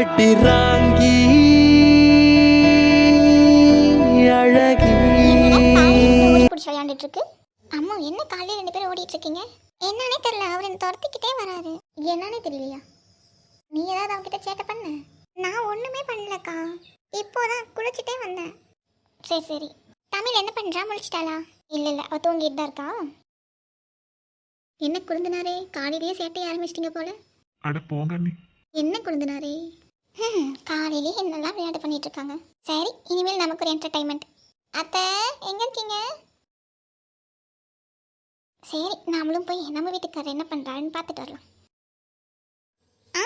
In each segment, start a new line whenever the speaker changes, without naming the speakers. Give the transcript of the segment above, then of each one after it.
அடிராங்கி அழகி.
பிடிச்சி விளையாண்டுட்டு இருக்கு. அம்மா என்ன காலையில ரெண்டு பேரும் ஓடிட்டு இருக்கீங்க? என்னன்னே தெரியல அவர் என்ன துரத்திக்கிட்டே வராரு. என்னன்னே தெரியலையா? நீ ஏதாவது அவன்கிட்ட சேட்டை பண்ண? நான் ஒண்ணுமே பண்ணலக்கா. இப்போதான் குளிச்சுட்டே வந்தேன். சரி சரி. தமிழ் என்ன பண்றா? முழிச்சிட்டாளா? இல்ல இல்ல அவ தூங்கிட்டு தான் இருக்கா? என்ன குழுந்தினாரே காலையிலேயே சேட்டை ஆரம்பிச்சிட்டீங்க போல.
அட போங்க நீ
என்ன குழுந்தினாரே ஹம், காலையிலேயே என்னெல்லாம் விளையாட்டு பண்ணிட்டு இருக்காங்க சரி இனிமேல் நமக்கு ஒரு என்டர்டைன்மெண்ட் அத்தை எங்க இருக்கீங்க? சரி நாமளும் போய் நம்ம வீட்டுக்காரர் என்ன பண்றாருன்னு பார்த்துட்டு வரலாம். ஆ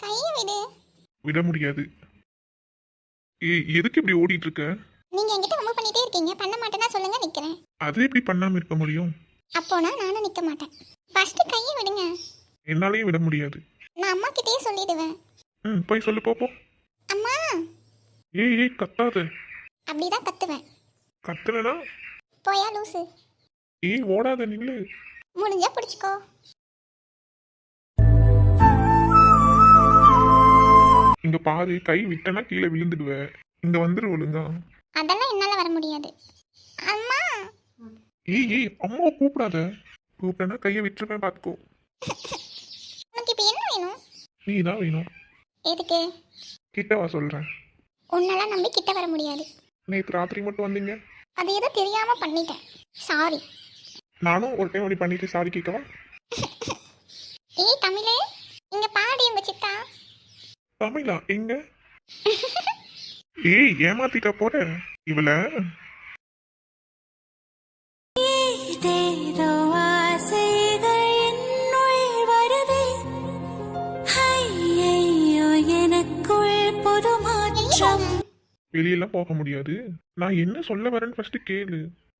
கையை விடு.
விட முடியாது. ஏய் எதுக்கு இப்படி ஓடிட்டு இருக்க
நீங்க என்கிட்ட ரொம்ப பண்ணிட்டே இருக்கீங்க. பண்ண மாட்டேன்னா சொல்லுங்க நிக்கிறேன்.
அது எப்படி பண்ணாம இருக்க முடியும்?
அப்போனா நானும் நிக்க மாட்டேன். ஃபர்ஸ்ட் கையை விடுங்க.
என்னாலையும் விட முடியாது.
நான் அம்மா கிட்டயே சொல்லிடுவேன்.
ம் போய் சொல்லு பாப்போம்
அம்மா.
ஏய் ஏய் கத்தாத.
அப்படிதான் கத்துவேன்.
கத்துனா
போயா லூசு.
ஏய் ஓடாத நில்லு.
முடிஞ்சா பிடிச்சிக்கோ.
இங்க பாரு கை விட்டனா கீழே விழுந்துடுவ. இங்க வந்துரு ஒழுங்கா.
அதெல்லாம் என்னால வர முடியாது. அம்மா.
ஏய் ஏய் அம்மாவை கூப்பிடாத. கூப்பிட்டனா கையை விட்டுருவேன் பார்த்துக்கோ
உனக்கு இப்போ என்ன வேணும்?
நீ தான் வேணும்.
எதுக்கு?
கிட்ட வா சொல்றேன்.
உன்னெல்லாம் நம்பி கிட்ட வர முடியாது.
நேற்று ராத்திரி மட்டும் வந்தீங்க.
அது ஏதோ தெரியாம பண்ணிட்டேன். சாரி
நானும் ஒரு டைம் அப்படி பண்ணிட்டு சாரி கேட்கவா
ஏய் தமிழே இங்க பாடி உங்க சித்தா?
தமிழா எங்க? ஏய் ஏமாத்திட்டா போற இவள
மாற்றம்
வெளியெல்லாம் போக முடியாது. நான் என்ன சொல்ல வரேன்னு ஃபர்ஸ்ட் கேளு.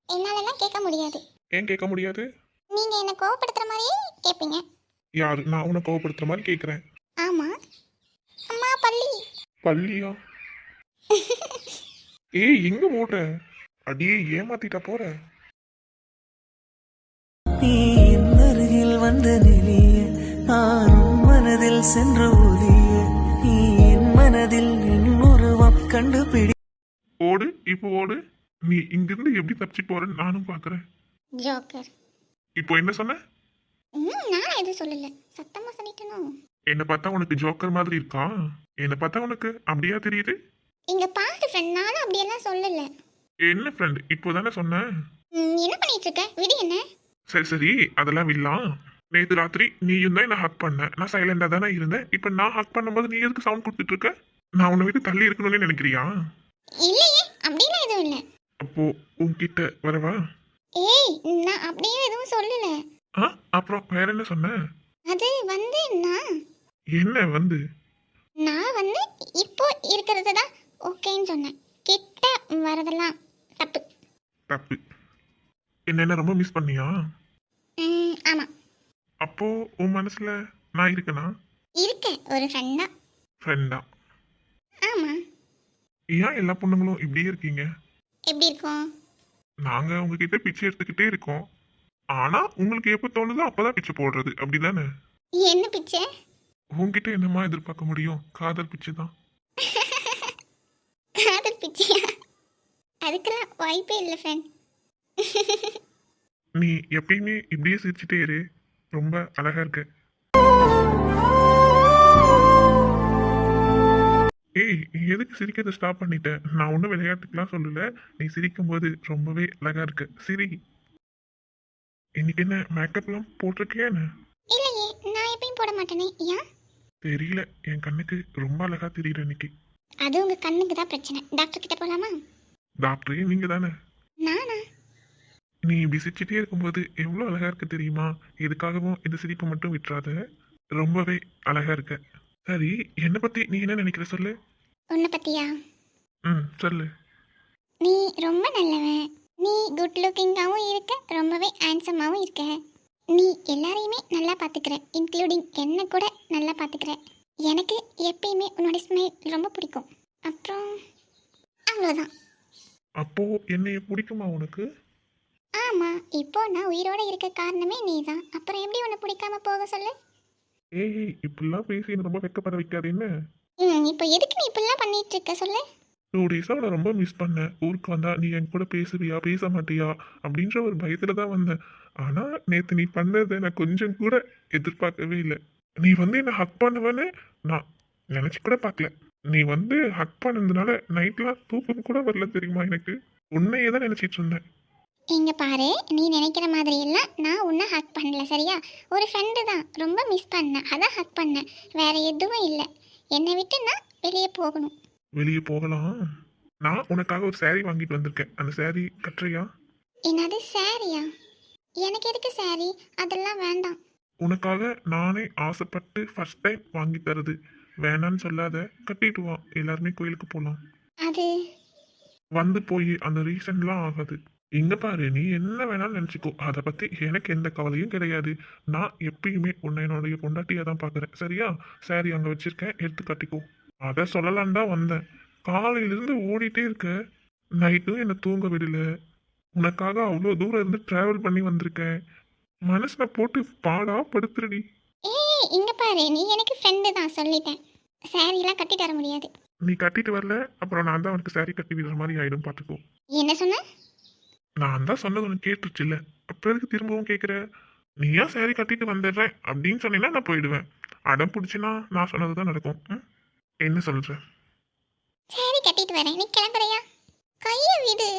என்னாலலாம் கேட்க முடியாது.
ஏன் கேட்க முடியாது?
நீங்க என்ன கோவப்படுத்துற மாதிரியே கேட்பீங்க
யாரு? நான் உன்னை கோவப்படுத்துற மாதிரி கேட்குறேன்
ஆமா. அம்மா பள்ளி.
பள்ளியா? ஏய் எங்க ஓடுற அடியே ஏமாத்திட்டா போற?
நீ என் அருகில் வந்த நிலைய நானும் மனதில் சென்ற ஒலிய நீ என் மனதில்
ஓடு இப்போ ஓடு. நீ இங்கிருந்து எப்படி தப்பிச்சு போறேன்னு நானும் பாக்குறேன்.
ஜோக்கர்.
இப்போ என்ன சொன்ன?
ம் நான் எதுவும் சொல்லல. சத்தமா சொல்லிட்டேனோ?
என்னை பார்த்தா உனக்கு ஜோக்கர் மாதிரி இருக்கா? என்னை பார்த்தா உனக்கு அப்படியா தெரியுது?
இங்க பாரு ஃப்ரெண்ட் நானும் அப்படியெல்லாம் சொல்லல.
என்ன ஃப்ரெண்ட் இப்போ தானே சொன்னேன்
ம், என்ன பண்ணிட்டு இருக்க விடு என்ன?
சரி சரி. அதெல்லாம் விடலாம். நேற்று ராத்திரி நீயும் தான் என்ன ஹக் பண்ண. நான் சைலண்டா தானே இருந்தேன். இப்போ நான் ஹக் பண்ணும்போது நீ எதுக்கு சவுண்ட் கொடுத்துட்டு இருக்க? நான் உன்னை விட்டு தள்ளி இருக்கணும்னு நினைக்கிறியா?
இல்லையே அப்படிலாம் எதுவும் இல்லை.
அப்போ உன்கிட்ட வரவா?
ஏய் நான் அப்படியே எதுவும் சொல்லல.
ஆ அப்புறம் வேற என்ன சொன்ன?
அது வந்து நான்
என்ன வந்து?
நான் வந்து இப்போ இருக்கிறது தான் ஓகேன்னு சொன்னேன். கிட்ட வரதெல்லாம் தப்பு.
தப்பு. என்னென்ன ரொம்ப மிஸ் பண்ணியா?
ம், ஆமா.
அப்போ உன் மனசுல நான் இருக்கனா?
இருக்கேன் ஒரு ஃப்ரெண்டா
ஃப்ரெண்டா
ஆமா.
ஏன் எல்லா பொண்ணுங்களும் இப்படியே இருக்கீங்க?
எப்படி இருக்கும்?
நாங்க உங்ககிட்ட பிச்சை எடுத்துக்கிட்டே இருக்கோம். ஆனா உங்களுக்கு எப்ப தோணுதோ அப்பதான் பிச்சை போடுறது. அப்படிதானே?
என்ன பிச்சை?
உன்கிட்ட என்னமா எதிர்பார்க்க முடியும்? காதல் பிச்சை தான்.
காதல் பிச்சையா? அதுக்கெல்லாம் வாய்ப்பே இல்லை ஃப்ரெண்ட்
நீ எப்பயுமே இப்படியே சிரிச்சுட்டே இரு. ரொம்ப அழகா இருக்க. ஏய் எதுக்கு சிரிக்கிறத ஸ்டாப் பண்ணிட்ட? நான் ஒன்றும் விளையாட்டுக்கெல்லாம் சொல்லல. நீ சிரிக்கும்போது ரொம்பவே அழகா இருக்க. சிரி. இன்னைக்கு என்ன மேக்கப்லாம் போட்டிருக்கியா என்ன?
இல்லையே நான் எப்பயும் போட மாட்டேனே. ஏன்?
தெரியல. என் கண்ணுக்கு ரொம்ப அழகா தெரியுற இன்னைக்கு.
அது உங்க கண்ணுக்கு தான் பிரச்சனை. டாக்டர் கிட்ட போலாமா?
டாக்டரே நீங்க தானே?
நானா?
நீ இப்படி சிரிச்சுட்டே இருக்கும்போது எவ்வளோ அழகா இருக்கு தெரியுமா? எதுக்காகவும் இந்த சிரிப்பை மட்டும் விட்டுறாத. ரொம்பவே அழகா இருக்க. சரி என்னை பத்தி நீ என்ன நினைக்கிற சொல்லு?
உன்னை பத்தியா?
ம் சொல்லு.
நீ ரொம்ப நல்லவன். நீ குட் லுக்கிங்காகவும் இருக்க ரொம்பவே ஹேண்ட்ஸமாகவும் இருக்க. நீ எல்லாரையுமே நல்லா பார்த்துக்கிற இன்க்ளூடிங் என்னை கூட நல்லா பார்த்துக்கிற எனக்கு எப்பயுமே உன்னோட ஸ்மைல் ரொம்ப பிடிக்கும். அப்புறம் அவ்வளோதான்
அப்போ என்னைய பிடிக்குமா உனக்கு?
ஆமாம் இப்போ நான் உயிரோட இருக்க காரணமே நீ தான் அப்புறம் எப்படி உன்னை பிடிக்காம போக சொல்லு?
ஏய் இப்படிலாம் பேசி என்னை ரொம்ப வெக்கப்பட வைக்காது என்ன?
ம் இப்போ எதுக்கு நீ இப்படிலாம் பண்ணிட்டு இருக்க சொல்லு.
டூ டேஸாக அவளை ரொம்ப மிஸ் பண்ணேன். ஊருக்கு வந்தா நீ என் கூட பேசுவியா பேச மாட்டியா? அப்படின்ற ஒரு பயத்தில் தான் வந்தேன். ஆனால் நேற்று நீ பண்ணதை நான் கொஞ்சம் கூட எதிர்பார்க்கவே இல்லை. நீ வந்து என்னை ஹக் பண்ணுவேன்னு நான் நினச்சி கூட பார்க்கல. நீ வந்து ஹக் பண்ணதுனால நைட்லாம் தூக்கம் கூட வரல தெரியுமா எனக்கு? உன்னையே தான் நினச்சிட்டு இருந்தேன்.
இங்க பாரு நீ நினைக்கிற மாதிரி எல்லாம் நான் உன்னை ஹக் பண்ணல சரியா? ஒரு ஃப்ரெண்டு தான். ரொம்ப மிஸ் பண்ணேன். அதான் ஹக் பண்ணேன். வேற எதுவும் இல்லை. என்னை விட்டு நான் வெளியே போகணும்.
வெளியே போகலாம். நான் உனக்காக ஒரு saree வாங்கிட்டு வந்திருக்கேன். அந்த saree கட்டுறியா?
என்னது சாரியா எனக்கு எதுக்கு சாரி அதெல்லாம் வேண்டாம்.
உனக்காக நானே ஆசைப்பட்டு ஃபர்ஸ்ட் டைம் வாங்கி தருது. வேணான்னு சொல்லாத. கட்டிட்டு வா. எல்லாருமே கோயிலுக்கு போகலாம்
அது?
வந்து போய் அந்த ரீசன்லாம் ஆகாது. இங்க பாரு நீ என்ன வேணாலும் நினச்சிக்கோ. அதை பத்தி எனக்கு எந்த கவலையும் கிடையாது. நான் எப்பயுமே உன்னை என்னுடைய பொண்டாட்டியாக தான் பார்க்குறேன் சரியா? சரி அங்கே வச்சிருக்கேன். எடுத்து கட்டிக்கோ. அதை சொல்லலான்னு தான் வந்தேன். காலையிலேருந்து ஓடிட்டே இருக்க. நைட்டும் என்னை தூங்க விடல. உனக்காக அவ்வளோ தூரம் இருந்து ட்ராவல் பண்ணி வந்திருக்கேன். மனசில் போட்டு பாடா படுத்துறடி
ஏய் இங்க பாரு. நீ எனக்கு ஃப்ரெண்டு தான். சொல்லிட்டேன். சாரியெல்லாம் கட்டிட்டு வர முடியாது.
நீ கட்டிட்டு வரல. அப்புறம் நான் தான் உனக்கு saree கட்டி விடுற மாதிரி ஆயிடும். பார்த்துக்கோ
என்ன சொன்ன?
நான் தான் சொன்னது உனக்கு கேட்டுருச்சுல்ல. அப்புறம் எதுக்கு திரும்பவும் கேட்குற நீயா saree கட்டிட்டு வந்துடுறேன் அப்படின்னு சொன்னீங்கன்னா நான் போயிடுவேன். அடம் பிடிச்சினா நான் சொன்னது தான் நடக்கும். ம்? என்ன சொல்ற?
சாரி கட்டிட்டு வரேன். நீ கிளம்புறியா? கையை விடு.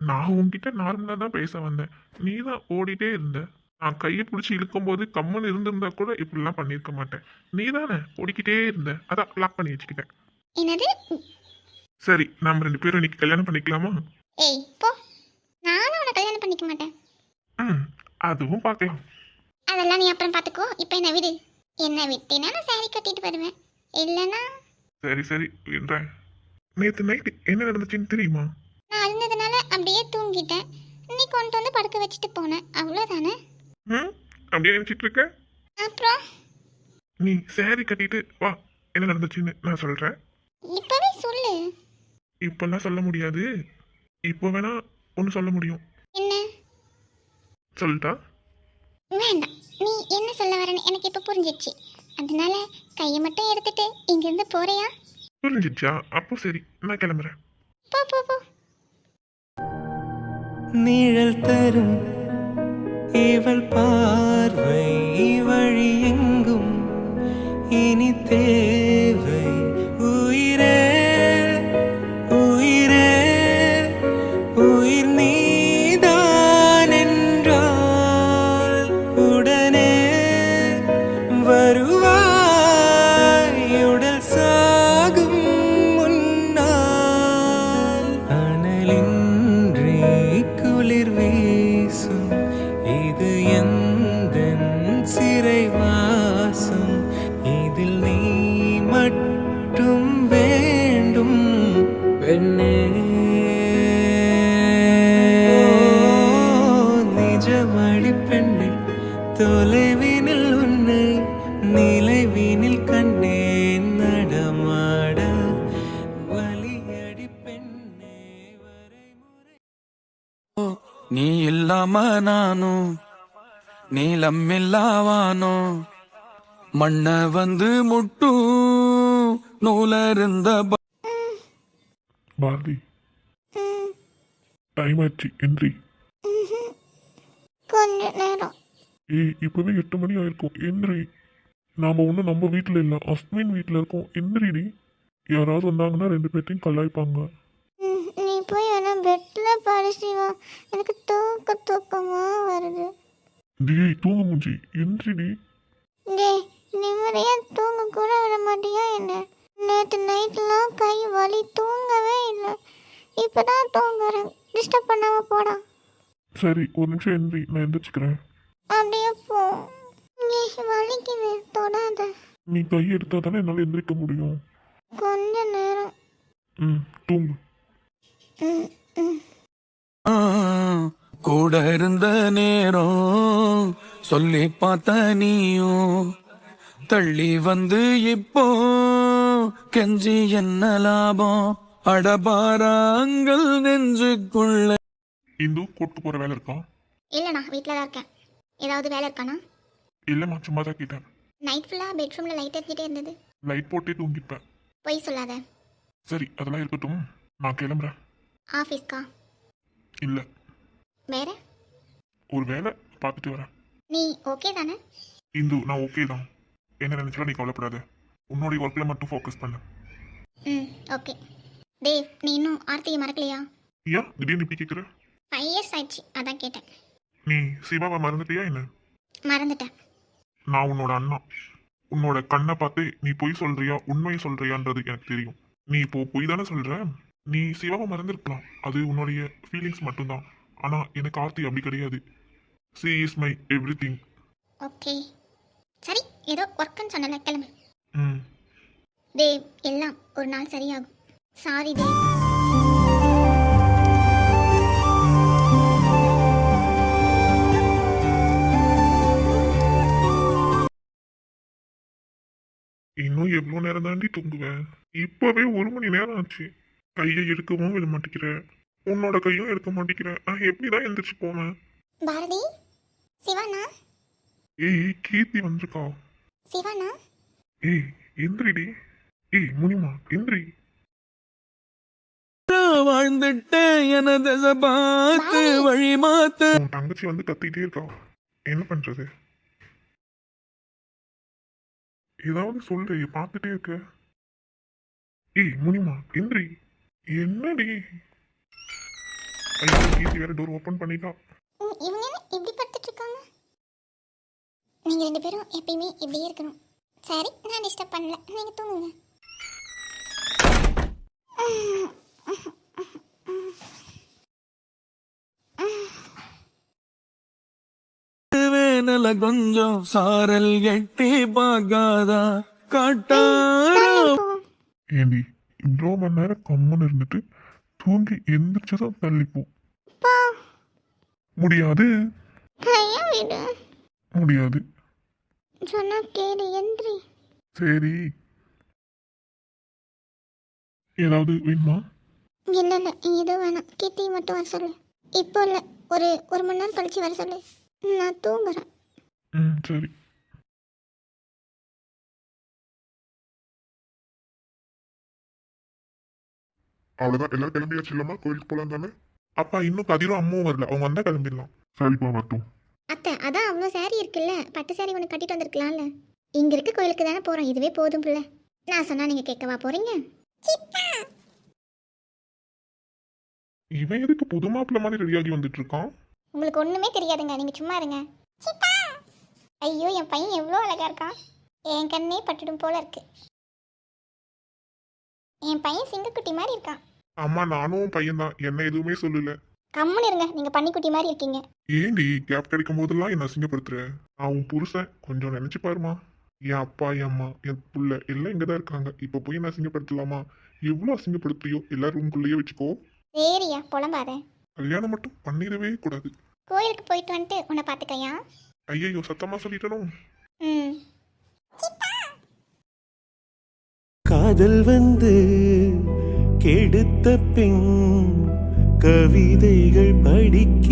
நான் உன்கிட்ட நார்மலாக தான் பேச வந்தேன். நீ தான் ஓடிட்டே இருந்த. நான் கையை பிடிச்சி இழுக்கும்போது கம்மன் இருந்திருந்தா கூட இப்படிலாம் பண்ணியிருக்க மாட்டேன். நீ தானே ஓடிக்கிட்டே இருந்த. அதான் லாக் பண்ணி வச்சுக்கிட்டேன்.
என்னது?
சரி நம்ம ரெண்டு பேரும் இன்னைக்கு கல்யாணம் பண்ணிக்கலாமா?
ஏய் போ நானும் உன்னை கல்யாணம் பண்ணிக்க மாட்டேன்
ம் அதுவும் பார்க்கலாம்.
அதெல்லாம் நீ அப்புறம் பார்த்துக்கோ. இப்போ என்ன விடு. என்னை விட்டினா நான் சாரி கட்டிட்டு வருவேன். இல்லைன்னா?
சரி சரி விடுறேன் நேற்று நைட்டு என்ன நடந்துச்சுன்னு தெரியுமா?
நான் அழுந்ததுனால அப்படியே தூங்கிட்டேன். நீ கொண்டு வந்து படுக்க வச்சுட்டு போனேன் அவ்வளோதானே
ம் அப்படியே நினச்சிட்டு இருக்க?
அப்புறம்?
நீ saree கட்டிட்டு வா. என்ன நடந்துச்சுன்னு நான் சொல்கிறேன்
இப்போவே சொல்லு.
இப்போல்லாம் சொல்ல முடியாது. இப்போ வேணா ஒன்று சொல்ல முடியும். சொல்லிட்டா
வேண்டாம். நீ என்ன சொல்ல வரேன்னு எனக்கு இப்போ புரிஞ்சிடுச்சு அதனால கையை மட்டும் எடுத்துட்டு இங்கிருந்து போறியா?
புரிஞ்சிச்சா? அப்போ சரி நான் கிளம்புறேன்.
போ போ போ.
நிழல் தரும் இவள் பார்வை வழி எங்கும் இனி தேவை உயிரே.
நீளம் இல்லாவானோ மண்ண வந்து முட்டும் நூலருந்த ப-
பாரதி. டைம் ஆச்சு எந்திரி.
ம்ஹும். கொஞ்ச நேரம்.
ஏய் இப்போவே எட்டு மணி ஆயிருக்கும் எந்திரி. நாம் ஒன்றும் நம்ம வீட்டில் இல்லை அஸ்மின் வீட்டில் இருக்கோம் எந்திரிடி. யாராவது வந்தாங்கன்னா ரெண்டு பேர்த்தையும் கலாய்ப்பாங்க.
நீ போய் வேணா பெட்டில் பாரு சிவா. எனக்கு தூக்க தூக்கமா வருது.
டேய் தூங்க மூஞ்சி. எந்திரிடி
டேய். நிம்மதியா தூங்க கூட விட மாட்டியா என்ன? நேற்று நைட்லாம் கை வலி தூங்கவே இல்லை. இப்பதான் தூங்குறேன். டிஸ்டர்ப் பண்ணாம போடா.
சரி ஒரு நிமிஷம் எந்திரி. நான் எந்திரிச்சுக்கிறேன்.
அப்படியே போ. ஏய், வலிக்குது. தொடாத.
நீ கை எடுத்தா தானே என்னால் எந்திரிக்க முடியும்.
கொஞ்ச நேரம்.
ம் தூங்கு.
ம் ம்.
ஆ, கூட இருந்த நேரம் சொல்லி பார்த்த நீயும் தள்ளி வந்து இப்போ கெஞ்சி என்ன லாபம்? அடபாராங்கள் நெஞ்சுக்குள்ள.
இந்து கூட்டு போகிற வேலை இருக்கா?
இல்லைண்ணா வீட்டில் தான் இருக்கேன். ஏதாவது வேலை இருக்காண்ணா?
இல்லைம்மா சும்மா தான் கேட்டேன்.
நைட் ஃபுல்லாக பெட்ரூமில் லைட் எரிஞ்சிட்டே இருந்தது.
லைட் போட்டே தூங்கிப்பேன்
பொய் சொல்லாத.
சரி அதெல்லாம் இருக்கட்டும். நான் கிளம்புறேன்.
ஆஃபீஸ்க்கா
இல்லை.
வேற?
ஒரு வேலை பார்த்துட்டு வரேன்.
நீ ஓகே தானே?
இந்து நான் ஓகே தான். என்ன நினைச்சாலும் நீ கவலைப்படாத. உன்னோடைய ஒர்க்கில் மட்டும் ஃபோக்கஸ் பண்ணு.
ம் ஓகே தேவ் நீ இன்னும் ஆர்த்தியை மறக்கலையா?
ஏன் திடீர்னு இப்படி கேட்குற
ஃபைவ் இயர்ஸ் ஆயிடுச்சு அதான் கேட்டேன்.
நீ சிவாவை மறந்துட்டியா என்ன?
மறந்துட்டேன்.
நான் உன்னோட அண்ணா. உன்னோட கண்ணை பார்த்து நீ பொய் சொல்றியா உண்மையை சொல்றியான்றது எனக்கு தெரியும். நீ இப்போ பொய் தானே சொல்ற? நீ சிவாவை மறந்துருக்கலாம். அது உன்னுடைய ஃபீலிங்ஸ் மட்டும்தான். ஆனா எனக்கு ஆர்த்தி அப்படி கிடையாது. She is my everything
okay சரி ஏதோ ஒர்க்குன்னு சொன்னல கிளம்பு.
ம்.
தேவ் எல்லாம் ஒரு நாள் சரியாகும். சாரி தேவ்
இன்னும் எவ்வளோ நேரம் தாண்டி தூங்குவேன் இப்போவே ஒரு மணி நேரம் ஆச்சு. கையை எடுக்கவும் விட மாட்டேங்கிற. உன்னோட கையும் எடுக்க மாட்டேங்கிற நான் எப்படி தான் எந்திரிச்சு போவேன்?
பாரதி சிவானா
ஏய் கீர்த்தி வந்திருக்கா?
சிவானா
ஏய் எந்திரிடி. ஏய் முனிமா எந்திரி.
வாழ்ந்துட்ட எனது பார்த்து வழி மாத்த.
உன் தங்கச்சி வந்து கத்திட்டே இருக்கா? என்ன பண்றது? ஏதாவது சொல்லு பார்த்துட்டே இருக்க. ஏய் முனிமா எந்திரி. என்னடி? ஐயோ கீர்த்தி வேற டோர் ஓபன் பண்ணிட்டா.
ம், இவங்க என்ன இப்படி படுத்துட்டு இருக்காங்க? நீங்க ரெண்டு பேரும் எப்பயுமே இப்படியே இருக்கணும். சரி நான் டிஸ்டர்ப் பண்ணல. நீங்க தூங்குங்க.
வேனல கொஞ்சம் சாரல் எட்டி பார்க்காதா? காட்டாரா?
ஏண்டி இவ்வளோ மணி நேரம் கம்மன் இருந்துட்டு தூங்கி எந்திரிச்சதும் தள்ளிப்போம் முடியாது. முடியாது.
சொன்னா கேடு எந்திரி.
சரி. ஏதாவது வேணுமா?
இல்லை இல்லை இது வேணாம். கிட்டி மட்டும் வர சொல்லு. இப்போ இல்லை ஒரு ஒரு மணி நேரம் கழிச்சு வர சொல்லு. நான் தூங்குறேன்.
ம் சரி. அவ்வளோதான் எல்லாரும் கிளம்பியாச்சு இல்லம்மா கோயிலுக்கு போகலாம் தானே? அப்பா இன்னும் கதிரும் அம்மாவும் வரல. அவங்க வந்தா கிளம்பிடலாம். சரிப்பா வரட்டும்.
அத்தை அதான் அவ்வளோ saree இருக்குல்ல? பட்டு saree ஒன்று கட்டிட்டு வந்திருக்கலாம்ல. இங்கே இருக்க கோயிலுக்கு தானே போகிறோம் இதுவே போதும் பிள்ளை. நான் சொன்னா நீங்கள் கேட்கவா போகிறீங்க
இவன் எதுக்கு புது மாப்பிள்ள மாதிரி ரெடியாகி வந்துட்டு இருக்கான்
உங்களுக்கு ஒன்றுமே தெரியாதுங்க. நீங்கள் சும்மா இருங்க. ஐயோ என் பையன் எவ்வளோ அழகா இருக்கான். என் கண்ணே பட்டுடும் போல இருக்கு. என் பையன் சிங்கக்குட்டி மாதிரி இருக்கான்.
அம்மா நானும் பையன் தான் என்ன எதுவுமே சொல்லல.
கம்முன்னு இருங்க. நீங்கள் பன்னிக்குட்டி மாதிரி இருக்கீங்க.
ஏண்டி கேப் கிடைக்கும் போதெல்லாம் என்ன அசிங்கப்படுத்துற? நான் உன் புருஷன். கொஞ்சம் நினைச்சு பாருமா. என் அப்பா என் அம்மா என் புள்ள எல்லாம் இங்கதான் இருக்காங்க. இப்ப போய் என்ன அசிங்கப்படுத்தலாமா? எவ்வளவு அசிங்கப்படுத்துறியோ? எல்லாரும் ரூம்குள்ளேயே வச்சுக்கோ.
சரியா புலம்பாத.
கல்யாணம் மட்டும் பண்ணிடவே கூடாது.
கோயிலுக்கு போயிட்டு வந்துட்டு உன்னை பார்த்துக்கையா?
ஐயையோ சத்தமா சொல்லிட்டனும்
ம்.
காதல் வந்து கெடுத்த பின் கவிதைகள் படிக்கிறேன்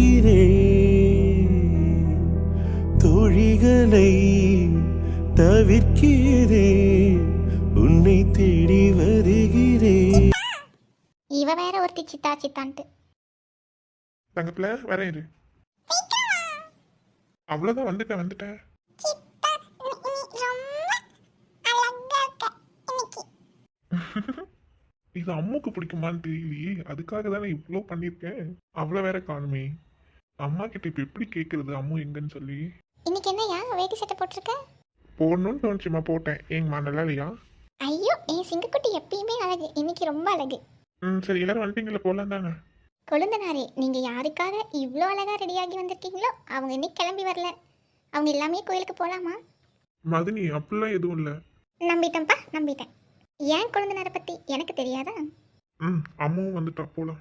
தோழிகளை தவிர்க்கிறேன் உன்னை தேடி வருகிறேன்.
இவ வேற ஒருத்தி சித்தா சித்தான்ட்டு.
தங்கத்துல வரேன் இரு. அவ்வளவுதான் வந்துட்டேன் வந்துட்டேன் இது அம்முக்கு பிடிக்குமான்னு தெரியலையே. அதுக்காக தானே இவ்வளோ பண்ணியிருக்கேன் அவ்வளோ வேற காணுமே. அம்மா கிட்ட இப்போ எப்படி கேட்கறது அம்மு எங்கன்னு சொல்லி.
இன்னைக்கு என்னய்யா வேட்டி சட்டை போட்டிருக்க?
போடணும்னு தோணுச்சுமா போட்டேன். ஏங்கம்மா நல்லா இல்லையா?
ஐயோ என் சிங்கக்குட்டி எப்பயுமே அழகு. இன்னைக்கு ரொம்ப அழகு.
ம் சரி எல்லாரும் வந்துட்டீங்களா போகலாம் தானே?
கொழுந்தனாரே நீங்க யாருக்காக இவ்வளோ அழகா ரெடியாகி வந்திருக்கீங்களோ அவங்க இன்னைக்கு கிளம்பி வரல. அவங்க எல்லாமே கோயிலுக்கு போலாமா?
மதினி அப்படிலாம் எதுவும் இல்லை.
நம்பிட்டேன்ப்பா நம்பிட்டேன். ஏன் கொழுந்தனாரை பத்தி எனக்கு தெரியாதா?
ம் அம்மாவும் வந்துட்டா போகலாம்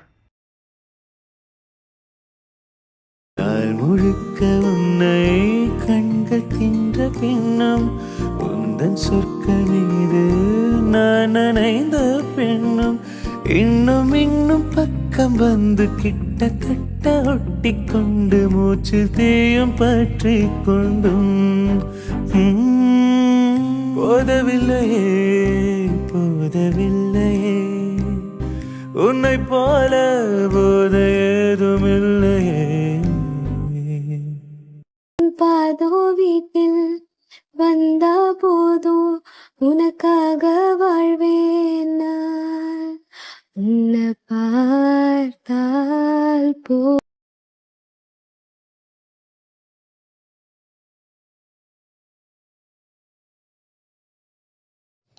நாள் முழுக்க உன்னை கண்கள் தின்ற பின்னும் உந்தன் சொற்க மீது நான் நனைந்த பெண்ணும் இன்னும் இன்னும் பக்கம் வந்து கிட்டத்தட்ட ஒட்டி கொண்டு மூச்சு தேயும் பற்றி கொண்டும். போதவில்லையே. போத
உன்னை போல போத ஏதும்
பாதோ வீட்டில் வந்தா போதும். உனக்கா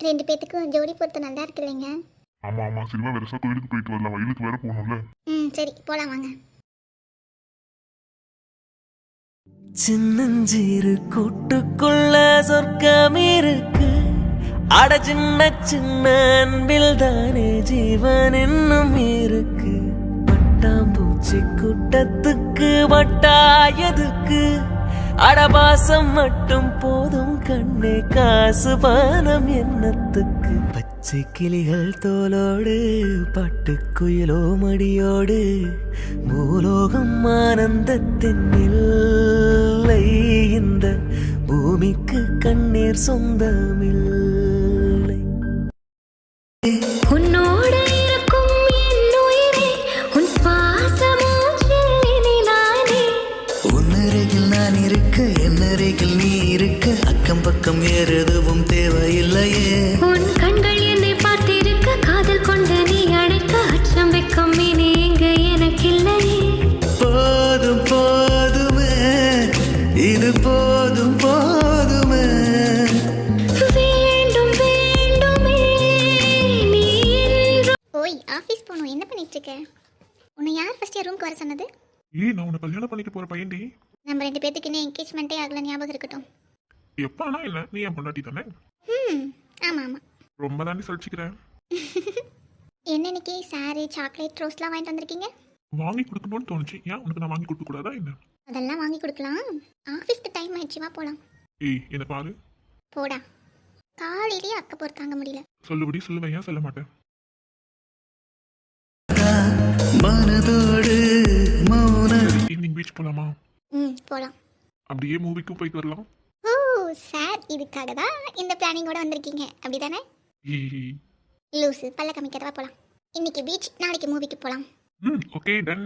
ரெண்டு பேத்துக்கும் ஜோடி பொறுத்து நல்லா இருக்கு இல்லைங்க?
ஆமா ஆமா. சில்வா வெரசா கோயிலுக்கு போயிட்டு வரலாம். வயலுக்கு வேற போகணும்ல.
ம் சரி. போலாம் வாங்க.
சின்னஞ்சீரு கூட்டுக்குள்ள சொர்க்கம் இருக்கு. அட சின்ன சின்ன அன்பில் தானே ஜீவன் இன்னும் இருக்கு. பட்டாம்பூச்சி கூட்டத்துக்கு வட்டாயதுக்கு அடபாசம் மட்டும் போதும் கண்ணே காசு பானம் எண்ணத்துக்கு பச்சை கிளிகள் தோலோடு பட்டுக்குயிலோ மடியோடு பூலோகம் ஆனந்தத்தின் இல்லை. இந்த பூமிக்கு கண்ணீர் சொந்தமில்லை. வேறு எதுவும் தேவையில்லையே.
உன் கண்கள் என்னை பார்த்திருக்க காதல் கொண்டு நீ அழைக்க அச்சம் வெக்கம் இனி இங்கு எனக்கில்லையே.
போதும் போதுமே இது போதும் போதுமே.
வேண்டும் வேண்டுமே நீ என்று
ஓய் ஆஃபீஸ் போகணும் என்ன பண்ணிட்டு இருக்க உன்னை யார் ஃபர்ஸ்ட் ரூம்க்கு வர சொன்னது?
ஏய் நான் உன்னை கல்யாணம் பண்ணிக்க போற பையன்டி.
நம்ம ரெண்டு பேத்துக்கு இன்னும் என்கேஜ்மெண்ட்டே ஆகல ஞாபகம் இருக்கட்டும்.
எப்பானா என்ன? நீ என் பொண்டாட்டி தானே?
ம் ஆமாம் ஆமாம்
ரொம்ப தாண்டி சலிச்சுக்கிறேன்
என்ன இன்னைக்கு? சாரி சாக்லேட் ரோஸ்ட்லாம் வாங்கிட்டு வந்திருக்கீங்க?
வாங்கி கொடுக்கணும்னு தோணுச்சு. ஏன் உனக்கு நான் வாங்கி கொடுக்க கூடாதா என்ன?
அதெல்லாம் வாங்கி கொடுக்கலாம். ஆஃபீஸ்க்கு டைம் ஆயிடுச்சுமா போகலாம்
ஏய் என்ன பாரு?
போடா. காலையிலேயே அக்க போர் தாங்க முடியல.
சொல்லுபடி சொல்லுவேன் ஏன் சொல்ல மாட்டேன்?
மனதோடு மௌன
ஈவினிங் பீச் போலாமா?
ம் போகலாம்
அப்படியே மூவிக்கும் போயிட்டு வரலாம்.
சார் இதுக்காக தான் இந்த பிளானிங்கோட வந்திருக்கீங்க. அப்படிதானே? லூஸு பல்ல கமிக்கிறதா போகலாம் இன்னைக்கு பீச் நாளைக்கு மூவிக்கு போகலாம்
ம் okay done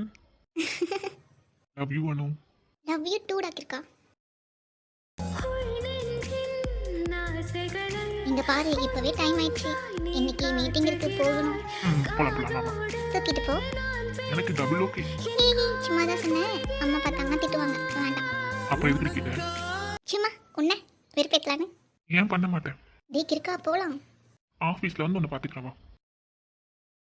love you Anu
love you too டாக்கிருக்கா இங்க பாரு இப்பவே டைம் ஆயிடுச்சு. இன்னைக்கு மீட்டிங் இருக்கு போகணும்.
போலாம் போலாம்
தூக்கிட்டு போ.
எனக்கு டபுள் ஓகே
சும்மா தான் சொன்னேன். அம்மா பார்த்தாங்கன்னா திட்டுவாங்க. வேண்டாம்.
அப்ப எதுக்கு
சும்மா உன்ன. வெறுப்பேத்தலான்னு
ஏன் பண்ண மாட்டேன்?
டீக் இருக்கா? போகலாம்
ஆஃபீஸில் வந்து உன்னை பார்த்துக்கிறவா.